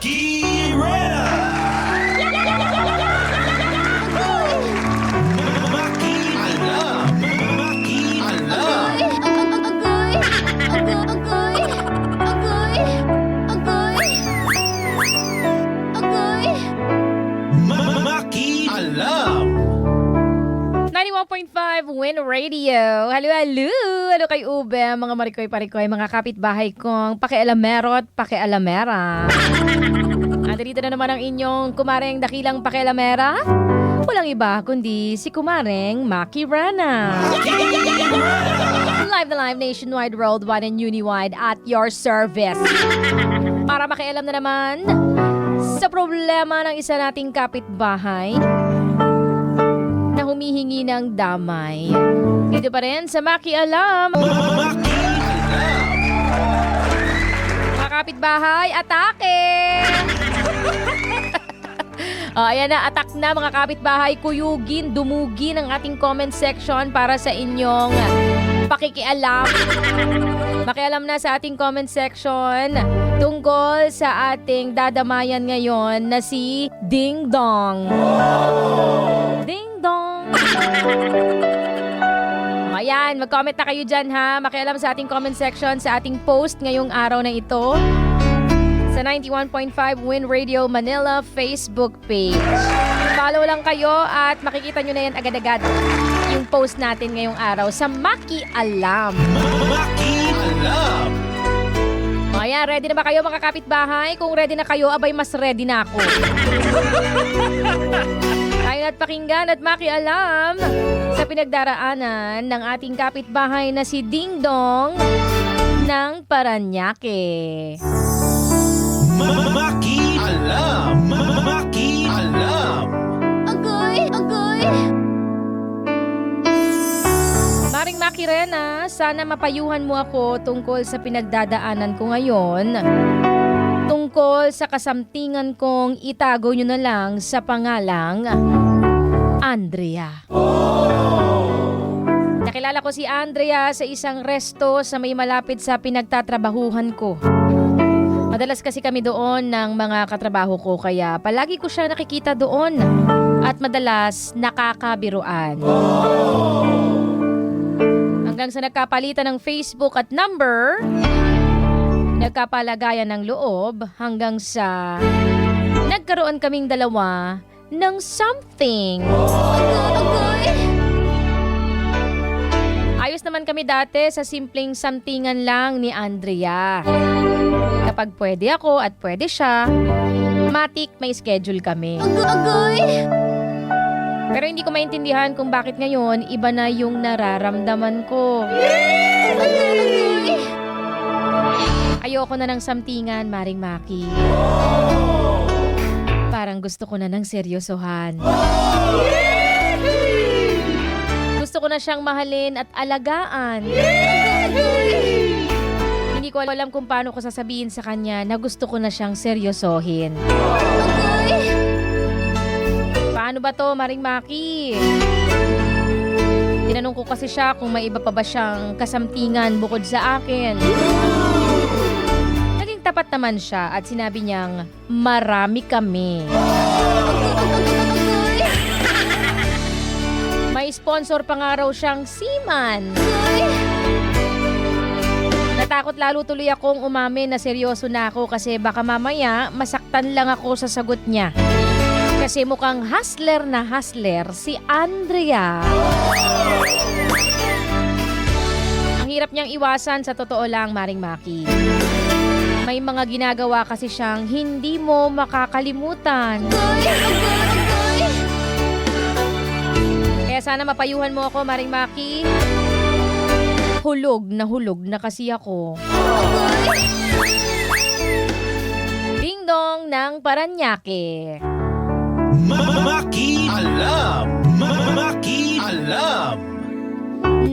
Maki 91.5 Win Radio. Halo, halo. Halo kay Ube, mga marikoy parikoy, mga kapitbahay kong pakialamero at pakialamera. Nandito na naman ang inyong kumareng dakilang pakialamera. Walang iba kundi si kumareng Maki Rana. Live na live nationwide, worldwide, and uniwide at your service. Para makialam na naman sa problema ng isa nating kapitbahay humihingi ng damay. Dito pa rin sa Maki Alam. Maki Alam! Mga kapitbahay, atake! oh, ayan na, atak na mga kapitbahay. Kuyugin, dumugin ang ating comment section para sa inyong pakikialam. Makialam na sa ating comment section tungkol sa ating dadamayan ngayon na si Ding Dong. Dong! Ayan, mag-comment na kayo dyan ha. Makialam sa ating comment section sa ating post ngayong araw na ito sa 91.5 Win Radio Manila Facebook page. Follow lang kayo at makikita nyo na yan agad-agad yung post natin ngayong araw sa Maki Alam. Maki Alam! Ayan, ready na ba kayo mga kapitbahay? Kung ready na kayo, abay mas ready na ako. At pakinggan at makialam sa pinagdaraanan ng ating kapitbahay na si Ding Dong ng Paranaque. Maki Alam! Maki Alam! Agoy! Agoy! Maring Makirena, sana mapayuhan mo ako tungkol sa pinagdadaanan ko ngayon. Tungkol sa kasamtingan kong itago nyo na lang sa pangalang Andrea. Nakilala ko si Andrea sa isang resto sa may malapit sa pinagtatrabahuhan ko. Madalas kasi kami doon ng mga katrabaho ko kaya palagi ko siya nakikita doon at madalas nakakabiruan. Hanggang sa nagkapalitan ng Facebook at number, nagkapalagayan ng loob hanggang sa nagkaroon kaming dalawa ng something. Ayos naman kami dati sa simpleng somthingan lang ni Andrea. Kapag pwede ako at pwede siya, matik may schedule kami. Pero hindi ko maintindihan kung bakit ngayon iba na yung nararamdaman ko. Ayoko na ng samtingan, Maring Maki. Parang gusto ko na ng seryosohan. Gusto ko na siyang mahalin at alagaan. Hindi ko alam kung paano ko sasabihin sa kanya na gusto ko na siyang seryosohin. Paano ba to, Maring Maki? Tinanong ko kasi siya kung may iba pa ba siyang kasamtingan bukod sa akin. Naging tapat naman siya at sinabi niyang marami kami. May sponsor pa nga raw siyang seaman. Natakot lalo tuloy akong umamin na seryoso na ako kasi baka mamaya masaktan lang ako sa sagot niya. Kasi mukhang hustler na hustler si Andrea. Ang hirap niyang iwasan sa totoo lang, Maring Maki. May mga ginagawa kasi siyang hindi mo makakalimutan. Kaya sana mapayuhan mo ako, Maring Maki. Hulog na hulog na kasi ako. Ding dong ng Paranaque. Maki Alam! Maki Alam!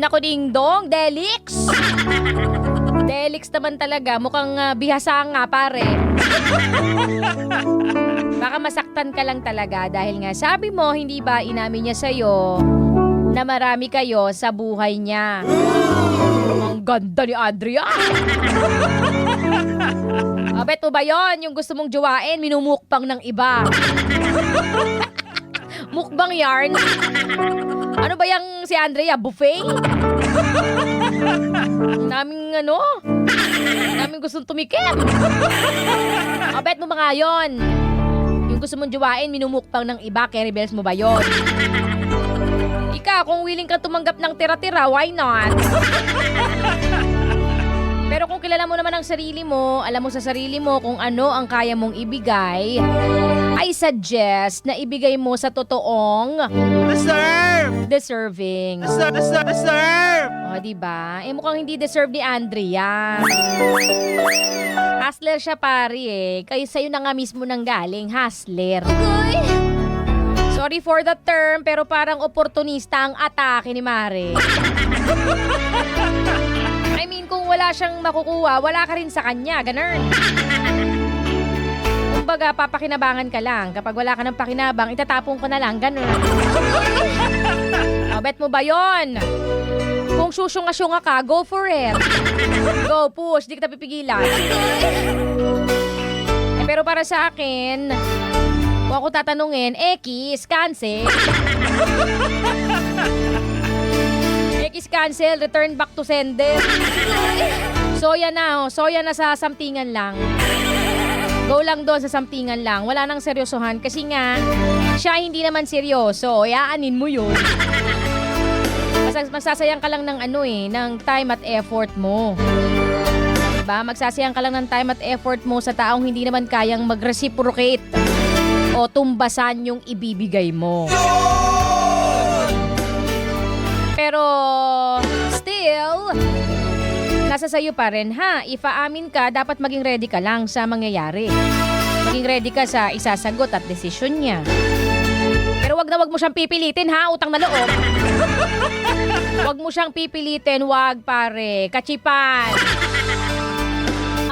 Nako ding dong, Delix! Delix naman talaga, mukhang uh, bihasa nga pare. Baka masaktan ka lang talaga dahil nga sabi mo hindi ba inamin niya sa'yo na marami kayo sa buhay niya. Ang ganda ni Adria! Bet mo ba yon Yung gusto mong jowain, minumukbang ng iba. Mukbang yarn. Ano ba yung si Andrea? Buffet? Naming ano? Naming gustong tumikim. O, bet mo ba nga yun? Yung gusto mong jowain, minumukbang ng iba, carry bells mo ba yon? Ikaw, kung willing ka tumanggap ng tira-tira, why not? Pero kung kilala mo naman ang sarili mo, alam mo sa sarili mo kung ano ang kaya mong ibigay, I suggest na ibigay mo sa totoong Deserve! deserving. Deserve! Deserve! Deserve! O, di ba? Eh, mukhang hindi deserve ni Andrea. Hustler siya, pare eh. Kayo sa'yo na nga mismo nang galing, hustler. Sorry for the term, pero parang oportunista ang atake ni Mare. Wala siyang makukuha, wala ka rin sa kanya. Ganun. Kumbaga, papakinabangan ka lang. Kapag wala ka ng pakinabang, itatapon ko na lang. Ganun. O, bet mo ba yon? Kung susunga-sunga ka, go for it. Go, push. Di kita pipigilan. Eh, pero para sa akin, kung ako tatanungin, X, cancel. X cancel, return back to sender. Soya na, oh. soya na sa samtingan lang. Go lang doon sa samtingan lang. Wala nang seryosohan kasi nga, siya hindi naman seryoso. Yaanin mo yun. Mas- Magsasayang ka lang ng ano eh, ng time at effort mo. Diba? Magsasayang ka lang ng time at effort mo sa taong hindi naman kayang mag-reciprocate o tumbasan yung ibibigay mo. Pero nasa sayo pa rin ha. Ifaamin ka, dapat maging ready ka lang sa mangyayari. Maging ready ka sa isasagot at desisyon niya. Pero wag na wag mo siyang pipilitin ha, utang na loob. wag mo siyang pipilitin, wag pare. Kachipan.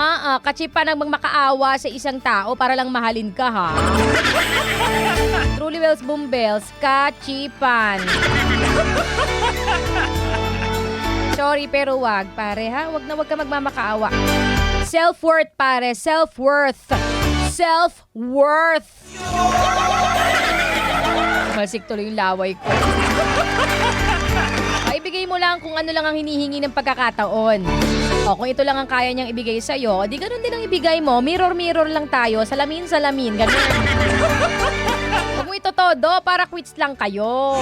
Ah, ah, kachipan ang makaawa sa isang tao para lang mahalin ka ha. Truly Wells Boom Bells, kachipan. Sorry pero wag pare ha, wag na wag ka magmamakaawa. Self-worth pare, self-worth. Self-worth. Masik tuloy yung laway ko. Ay, ibigay mo lang kung ano lang ang hinihingi ng pagkakataon. O, kung ito lang ang kaya niyang ibigay sa'yo, di ganun din ang ibigay mo. Mirror-mirror lang tayo. Salamin-salamin. Ganun. Huwag mo ito todo para quits lang kayo.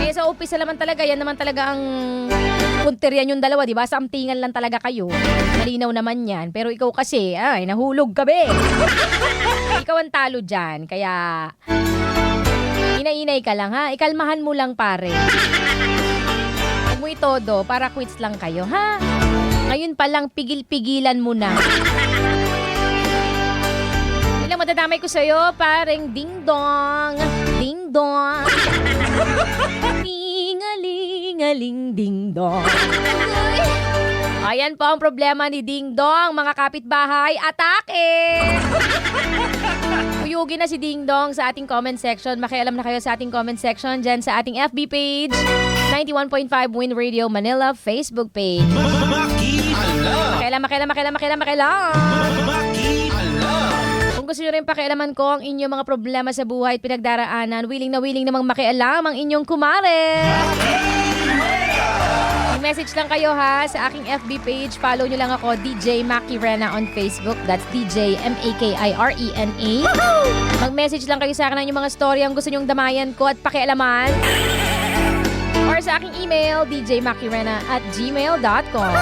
Eh, sa umpisa naman talaga, yan naman talaga ang punterian yung dalawa, di ba? Samtingan lang talaga kayo. Malinaw naman yan. Pero ikaw kasi, ay, nahulog ka be. ikaw ang talo dyan. Kaya, inay-inay ka lang ha. Ikalmahan mo lang pare. Huwag mo itodo para quits lang kayo ha. Ngayon pa lang pigil-pigilan mo na. Ilang madadamay ko sa'yo, pareng ding-dong, ding-dong. Tingaling-aling ding-dong. Ayan po ang problema ni Ding Dong, mga kapitbahay, atake! Uyugin na si Ding Dong sa ating comment section. Makialam na kayo sa ating comment section dyan sa ating FB page, 91.5 Win Radio Manila Facebook page. Maki alam! Makialam, makialam, makialam, makialam, makialam! Maki alam! Kung gusto nyo rin pakialaman ko ang inyong mga problema sa buhay at pinagdaraanan, willing na willing namang makialam ang inyong kumare. Mag-message lang kayo ha sa aking FB page. Follow nyo lang ako, DJ Maki Rena on Facebook. That's DJ M-A-K-I-R-E-N-A. Mag-message lang kayo sa akin ng inyong mga story ang gusto nyong damayan ko at pakialaman. Or sa aking email, djmakirena at gmail.com.